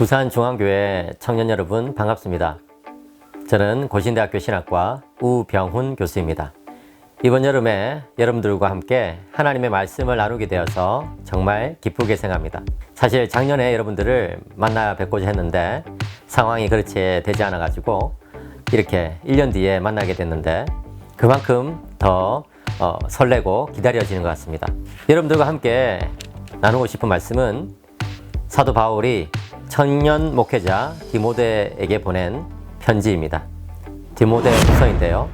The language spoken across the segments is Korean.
부산중앙교회 청년 여러분 반갑습니다. 저는 고신대학교 신학과 우병훈 교수입니다. 이번 여름에 여러분들과 함께 하나님의 말씀을 나누게 되어서 정말 기쁘게 생각합니다. 사실 작년에 여러분들을 만나 뵙고자 했는데 상황이 그렇게 되지 않아 가지고 이렇게 1년 뒤에 만나게 됐는데 그만큼 더 어, 설레고 기다려지는 것 같습니다. 여러분들과 함께 나누고 싶은 말씀은 사도 바울이 청년 목회자 디모데에게 보낸 편지입니다. 디모데 후서인데요.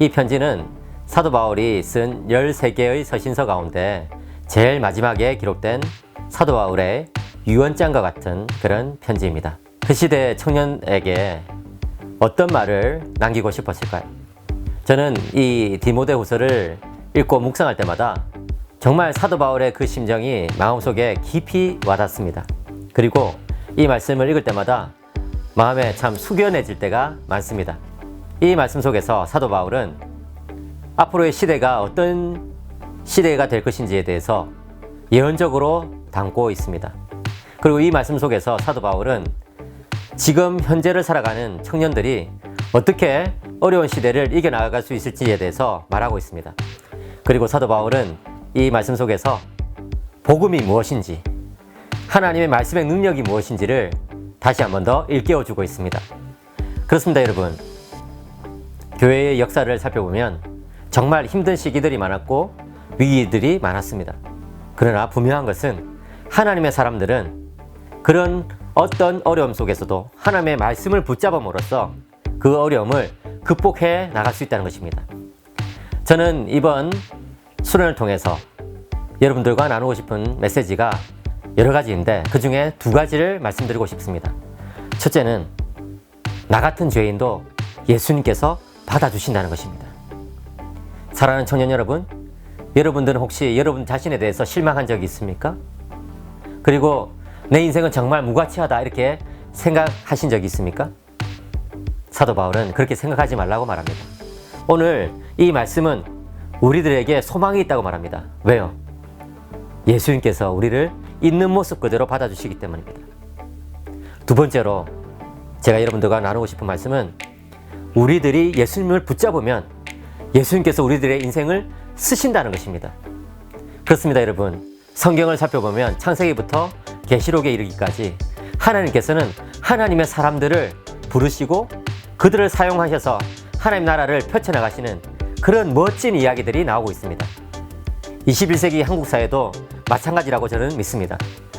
이 편지는 사도 바울이 쓴 13개의 서신서 가운데 제일 마지막에 기록된 사도 바울의 유언장과 같은 그런 편지입니다. 그 시대 청년에게 어떤 말을 남기고 싶었을까요? 저는 이 디모데 후서를 읽고 묵상할 때마다 정말 사도 바울의 그 심정이 마음속에 깊이 와닿습니다. 그리고 이 말씀을 읽을 때마다 마음에 참 숙연해질 때가 많습니다. 이 말씀 속에서 사도 바울은 앞으로의 시대가 어떤 시대가 될 것인지에 대해서 예언적으로 담고 있습니다. 그리고 이 말씀 속에서 사도 바울은 지금 현재를 살아가는 청년들이 어떻게 어려운 시대를 이겨나갈 수 있을지에 대해서 말하고 있습니다. 그리고 사도 바울은 이 말씀 속에서 복음이 무엇인지, 하나님의 말씀의 능력이 무엇인지를 다시 한 번 더 일깨워 주고 있습니다. 그렇습니다, 여러분. 교회의 역사를 살펴보면 정말 힘든 시기들이 많았고 위기들이 많았습니다. 그러나 분명한 것은 하나님의 사람들은 그런 어떤 어려움 속에서도 하나님의 말씀을 붙잡음으로써 그 어려움을 극복해 나갈 수 있다는 것입니다. 저는 이번 수련을 통해서 여러분들과 나누고 싶은 메시지가 여러 가지인데 그 중에 두 가지를 말씀드리고 싶습니다. 첫째는 나 같은 죄인도 예수님께서 받아주신다는 것입니다. 사랑하는 청년 여러분, 여러분들은 혹시 여러분 자신에 대해서 실망한 적이 있습니까? 그리고 내 인생은 정말 무가치하다 이렇게 생각하신 적이 있습니까? 사도 바울은 그렇게 생각하지 말라고 말합니다. 오늘 이 말씀은 우리들에게 소망이 있다고 말합니다. 왜요? 예수님께서 우리를 있는 모습 그대로 받아주시기 때문입니다. 두 번째로 제가 여러분들과 나누고 싶은 말씀은 우리들이 예수님을 붙잡으면 예수님께서 우리들의 인생을 쓰신다는 것입니다. 그렇습니다, 여러분. 성경을 살펴보면 창세기부터 계시록에 이르기까지 하나님께서는 하나님의 사람들을 부르시고 그들을 사용하셔서 하나님 나라를 펼쳐나가시는 그런 멋진 이야기들이 나오고 있습니다. 21세기 한국 사회도 마찬가지라고 저는 믿습니다.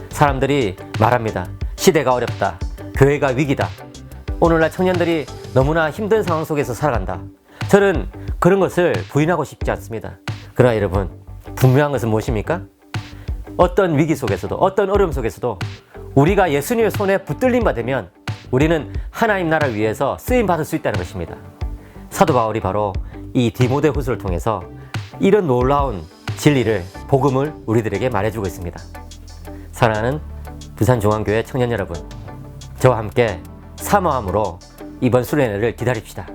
사람들이 말합니다. 시대가 어렵다. 교회가 위기다. 오늘날 청년들이 너무나 힘든 상황 속에서 살아간다. 저는 그런 것을 부인하고 싶지 않습니다. 그러나 여러분, 분명한 것은 무엇입니까? 어떤 위기 속에서도, 어떤 어려움 속에서도 우리가 예수님의 손에 붙들림 받으면 우리는 하나님 나라를 위해서 쓰임 받을 수 있다는 것입니다. 사도 바울이 바로 이 디모데 후서를 통해서 이런 놀라운 진리를 복음을 우리들에게 말해주고 있습니다. 사랑하는 부산중앙교회 청년 여러분, 저와 함께 사모함으로 이번 수련회를 기다립시다.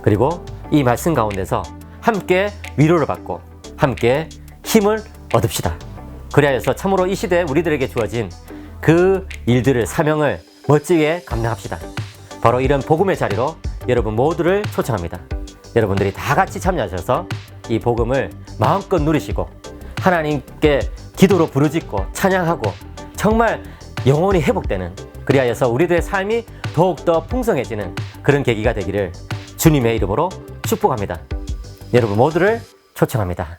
그리고 이 말씀 가운데서 함께 위로를 받고 함께 힘을 얻읍시다. 그리하여서 참으로 이 시대에 우리들에게 주어진 그 일들을 사명을 멋지게 감당합시다. 바로 이런 복음의 자리로 여러분 모두를 초청합니다. 여러분들이 다 같이 참여하셔서 이 복음을 마음껏 누리시고 하나님께 기도로 부르짖고 찬양하고 정말 영혼이 회복되는 그리하여서 우리들의 삶이 더욱더 풍성해지는 그런 계기가 되기를 주님의 이름으로 축복합니다. 여러분 모두를 초청합니다.